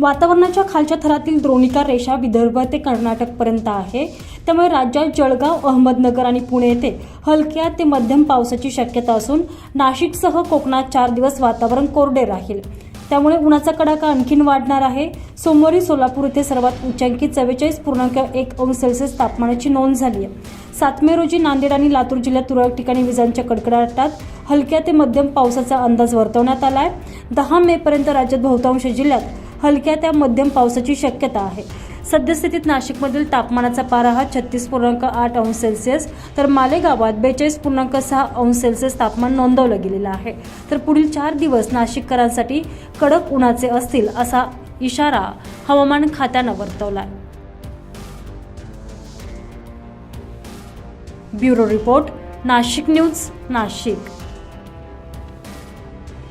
वातावरणाच्या खालच्या थरातील द्रोणिका रेषा विदर्भ ते कर्नाटकपर्यंत आहे. त्यामुळे राज्यात जळगाव अहमदनगर आणि पुणे येथे हलक्या ते मध्यम पावसाची शक्यता असून नाशिकसह कोकणात चार दिवस वातावरण कोरडे राहील. त्यामुळे उन्हाचा कडाका आणखीन वाढणार आहे. सोमवारी सोलापूर येथे सर्वात उच्चांकी चव्वेचाळीस पूर्णांक एक अंश सेल्सिअस तापमानाची नोंद झाली आहे. सात मे रोजी नांदेड आणि लातूर जिल्ह्यात तुरळक ठिकाणी विजांच्या कडकडाटात हलक्या ते मध्यम पावसाचा अंदाज वर्तवण्यात आला आहे. दहा मे पर्यंत राज्यात बहुतांश जिल्ह्यात हलक्या त्या मध्यम पावसाची शक्यता आहे. सद्यस्थितीत नाशिकमधील तापमानाचा पारा हा छत्तीस पूर्णांक आठ अंश सेल्सिअस तर मालेगावात बेचाळीस पूर्णांक सहा अंश सेल्सिअस तापमान नोंदवलं गेलेलं आहे. तर पुढील चार दिवस नाशिककरांसाठी कडक उन्हाचे असतील असा इशारा हवामान खात्यानं वर्तवला आहे bureau report Nashik news Nashik.